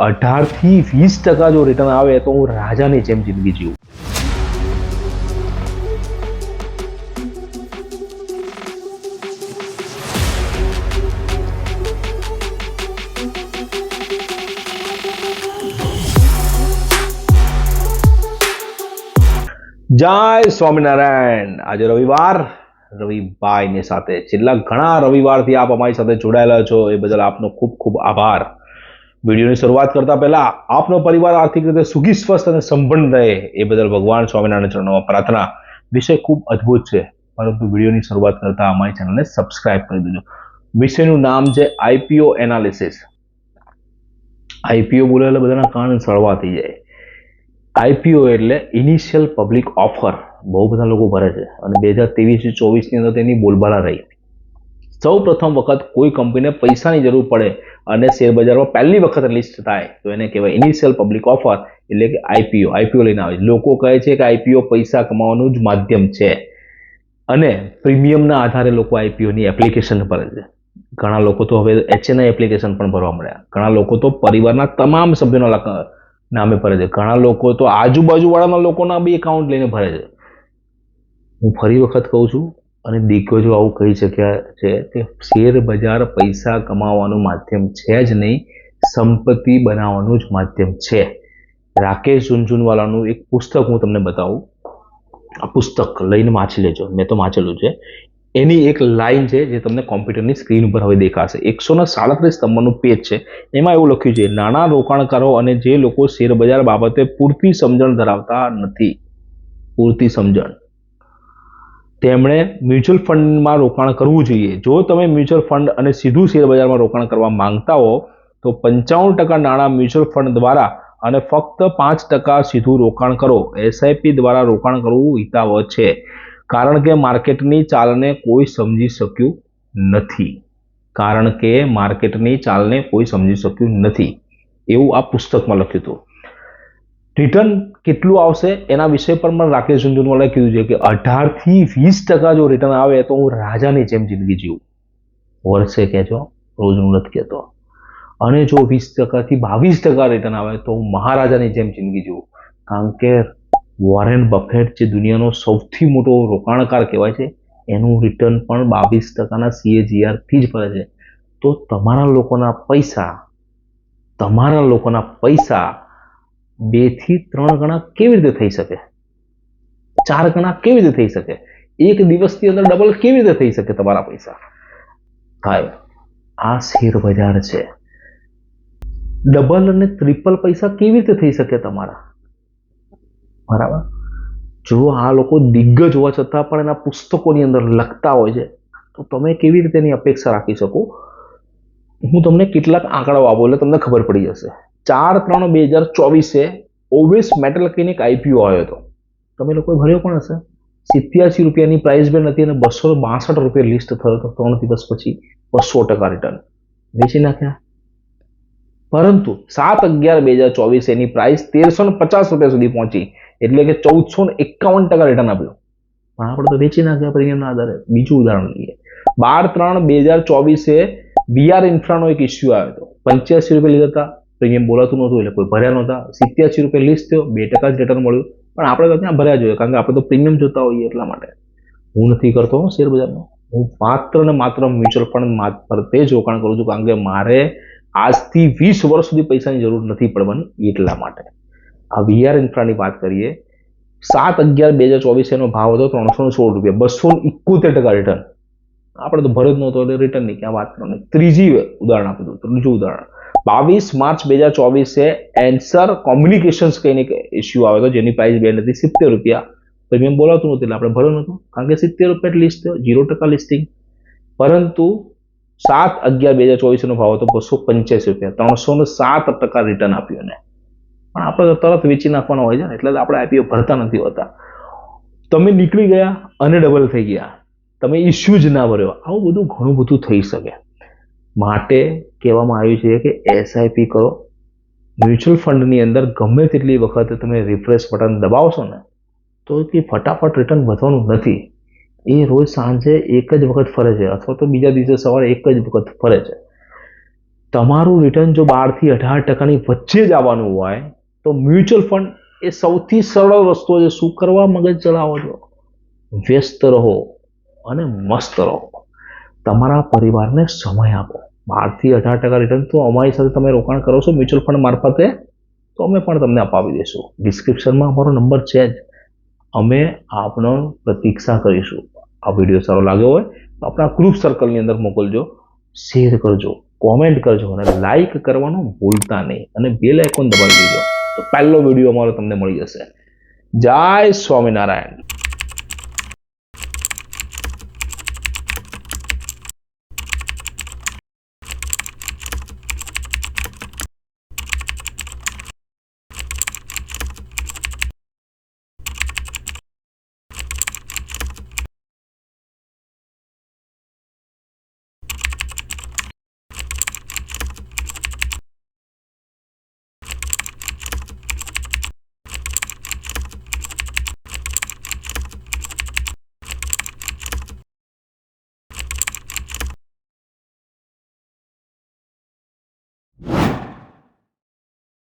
અઢારથી વીસ ટકા જો રિટર્ન આવે તો હું રાજાની જેમ જિંદગી જીવું. જય સ્વામિનારાયણ. આજે રવિવાર. રવિભાઈની સાથે છેલ્લા ઘણા રવિવારથી આપ અમારી સાથે જોડાયેલા છો. એ બદલ આપનો ખૂબ ખૂબ આભાર. વિડીયોની શરૂઆત કરતા પહેલા આપનો પરિવાર આર્થિક રીતે સુખી, સ્વસ્થ અને સંપન્ન રહે એ બદલ ભગવાન સ્વામિનારાયણ ચરણોમાં પ્રાર્થના. વિષય ખૂબ અદ્ભુત છે, પરંતુ વિડીયોની શરૂઆત કરતા અમારી ચેનલને સબસ્ક્રાઇબ કરી દેજો. વિષયનું નામ છે આઈપીઓ એનાલિસિસ. આઈપીઓ બોલે એટલે બધાના કાન સળવા થઈ જાય. આઈપીઓ એટલે ઇનિશિયલ પબ્લિક ઓફર. બહુ બધા લોકો ભરે છે અને બે હજાર ત્રેવીસ ચોવીસની અંદર તેની બોલબાલા રહી. સૌ પ્રથમ વખત કોઈ કંપનીને પૈસાની જરૂર પડે અને શેર બજારમાં પહેલી વખત લિસ્ટ થાય, તો એને કહેવાય ઇનિશિયલ પબ્લિક ઓફર એટલે કે આઈપીઓ આઈપીઓ લઈને આવે લોકો કહે છે કે આઈપીઓ પૈસા કમાવાનું જ માધ્યમ છે. અને પ્રીમિયમના આધારે લોકો આઈપીઓની એપ્લિકેશન ભરે છે. ઘણા લોકો તો હવે એચએનઆઈ એપ્લિકેશન પણ ભરવા મળ્યા ઘણા લોકો તો પરિવારના તમામ સભ્યોના નામે ભરે છે. ઘણા લોકો તો આજુબાજુવાળાના લોકોના બી એકાઉન્ટ લઈને ભરે છે. હું ફરી વખત કહું છું અને દિગ્ગજો આવું કહી શક્યા છે કે શેર બજાર પૈસા કમાવાનું માધ્યમ છે જ નહીં, સંપત્તિ બનાવવાનું જ માધ્યમ છે. રાકેશ ઝુનઝુનવાલાનું એક પુસ્તક હું તમને બતાવું. આ પુસ્તક લઈને વાંચી લેજો, મેં તો વાંચેલું છે. એની એક લાઈન છે જે તમને કોમ્પ્યુટરની સ્ક્રીન ઉપર હવે દેખાશે. એકસો ને સાડત્રીસ નંબરનું પેજ છે. એમાં એવું લખ્યું છે, નાણાં રોકાણકારો અને જે લોકો શેરબજાર બાબતે પૂરતી સમજણ ધરાવતા નથી. પૂરતી સમજણ. તેમણે મ્યુચ્યુઅલ ફંડમાં રોકાણ કરવું જોઈએ. જો તમે મ્યુચ્યુઅલ ફંડ અને સીધું શેરબજારમાં રોકાણ કરવા માંગતા હો, તો પંચાવન ટકા નાણાં મ્યુચ્યુઅલ ફંડ દ્વારા અને ફક્ત પાંચ ટકા સીધું રોકાણ કરો. એસઆઈપી દ્વારા રોકાણ કરવું હિતાવહ છે. કારણ કે માર્કેટની ચાલને કોઈ સમજી શક્યું નથી. કારણ કે માર્કેટની ચાલને કોઈ સમજી શક્યું નથી. એવું આ પુસ્તકમાં લખ્યું હતું. રિટર્ન કેટલું આવશે એના વિષય પર પણ રાકેશ ઝુંઝુનવાલાએ કીધું છે કે અઢારથી વીસ ટકા જો રિટર્ન આવે તો હું રાજાની જેમ જિંદગી જીવું. વર્ષે કહેજો, રોજનું નથી કહેતો. અને જો વીસ ટકાથી બાવીસ ટકા રિટર્ન આવે તો હું મહારાજાની જેમ જિંદગી જીવું. કારણ કે વોરેન બફેટ જે દુનિયાનો સૌથી મોટો રોકાણકાર કહેવાય છે, એનું રિટર્ન પણ બાવીસ ટકાના સીએજીઆરથી જ પડે છે. તો તમારા લોકોના પૈસા, તમારા લોકોના પૈસા બેથી ત્રણ ગણા કેવી રીતે થઈ શકે? ચાર ગણા કેવી રીતે થઈ શકે? એક દિવસની અંદર ડબલ કેવી રીતે થઈ શકે તમારા પૈસા? થાય આ શેર બજાર છે. ડબલ અને ટ્રિપલ પૈસા કેવી રીતે થઈ શકે તમારા? બરાબર? જો આ લોકો દિગ્ગજ હોવા છતાં પણ એના પુસ્તકોની અંદર લખતા હોય છે, તો તમે કેવી રીતે એની અપેક્ષા રાખી શકો? હું તમને કેટલાક આંકડાઓ આપું એટલે તમને ખબર પડી જશે. ચાર ત્રણ બે હજાર ચોવીસે ઓવેસ મેટલ ક્લિનિક આઈપીઓ આવ્યો હતો. તમે લોકોએ ભર્યો પણ હશે. સિત્યાસી રૂપિયાની પ્રાઇસ બેન હતી અને બસો બાસઠ રૂપિયા લિસ્ટ થયો હતો ત્રણ દિવસ પછી બસો ટકા રિટર્ન વેચી નાખ્યા. પરંતુ સાત અગિયાર બે હજાર ચોવીસ એની પ્રાઇસ તેરસો ને પચાસ રૂપિયા સુધી પહોંચી. એટલે કે ચૌદસો ને એકાવન ટકા રિટર્ન આપ્યું. પણ આપણે તો વેચી નાખ્યા પ્રીમિયમના આધારે. બીજું ઉદાહરણ લઈએ. બાર ત્રણ બે હજાર ચોવીસે બીઆર ઇન્ફ્રાનો એક ઇસ્યુ આવ્યો હતો. પંચ્યાસી રૂપિયા લીધા હતા. પ્રીમિયમ બોલાતું નહોતું એટલે કોઈ ભર્યા નહોતા. સિત્યાસી રૂપિયા લિસ્ટ થયો, બે ટકા જ રિટર્ન મળ્યું. પણ આપણે તો ત્યાં ભર્યા જોઈએ, કારણ કે આપણે તો પ્રીમિયમ જોતા હોઈએ એટલા માટે. હું નથી કરતો શેર બજારનો હું માત્ર ને માત્ર મ્યુચ્યુઅલ ફંડ મારફતે જ રોકાણ કરું છું, કારણ કે મારે આજથી વીસ વર્ષ સુધી પૈસાની જરૂર નથી પડવાની એટલા માટે. આ વીઆર ઇન્ફ્રાની વાત કરીએ, સાત અગિયાર બે હજાર ચોવીસ એનો ભાવ હતો ત્રણસો ને સોળ રૂપિયા, બસો ઇકોતેર ટકા રિટર્ન આપણે તો ભર્યો જ નહોતો, એટલે રિટર્નની ક્યાં વાત કરવાની. ત્રીજી ઉદાહરણ આપી દઉં, ત્રીજું ઉદાહરણ. બાવીસ માર્ચ બે હજાર ચોવીસે એન્સર કોમ્યુનિકેશન્સ કહીને ઇસ્યુ આવ્યો હતો જેની પ્રાઇસ બે હતી સિત્તેર રૂપિયા. પ્રીમિયમ બોલાવતું નહોતું એટલે આપણે ભર્યો નહોતું. કારણ કે સિત્તેર રૂપિયા લિસ્ટ જીરો ટકા લિસ્ટિંગ પરંતુ સાત અગિયાર બે હજાર ચોવીસનો ભાવ હતો બસો પંચ્યાસી રૂપિયા. ત્રણસો ને સાત ટકા રિટર્ન આપ્યું એને. પણ આપણે તો તરત વેચી નાખવાનો હોય છે એટલે આપણે આઈપીઓ ભરતા નથી હોતા. તમે નીકળી ગયા અને ડબલ થઈ ગયા. તમે ઇસ્યુ જ ના ભર્યો. આવું બધું ઘણું બધું થઈ શકે. માટે કહેવામાં આવ્યું છે કે એસઆઈપી કરો. મ્યુચ્યુઅલ ફંડની અંદર ગમે તેટલી વખત તમે રિફ્રેશ બટન દબાવશો ને, તો કે ફટાફટ રિટર્ન વધવાનું નથી. એ રોજ સાંજે એક જ વખત ફરે છે, અથવા તો બીજા દિવસે સવારે એક જ વખત ફરે છે. તમારું રિટર્ન જો બારથી અઢાર ટકાની વચ્ચે જ આવવાનું હોય, તો મ્યુચ્યુઅલ ફંડ એ સૌથી સરળ રસ્તો છે. શું કરવા મગજ ચલાવો છો? વ્યસ્ત રહો અને મસ્ત રહો. તમારા પરિવારને સમય આપો. બારથી અઢાર ટકા રિટર્ન તો અમારી સાથે તમે રોકાણ કરો છો મ્યુચ્યુઅલ ફંડ મારફતે, તો અમે પણ તમને અપાવી દઈશું. ડિસ્ક્રિપ્શનમાં અમારો નંબર છે જ. અમે આપનો પ્રતીક્ષા કરીશું. આ વીડિયો સારો લાગ્યો હોય તો આપણા ગ્રુપ સર્કલની અંદર મોકલજો. શેર કરજો. કોમેન્ટ કરજો અને લાઇક કરવાનું ભૂલતા નહીં. અને બેલ આઇકોન દબાવી દેજો. તો પહેલો વીડિયો અમારો તમને મળી જશે. જય સ્વામિનારાયણ.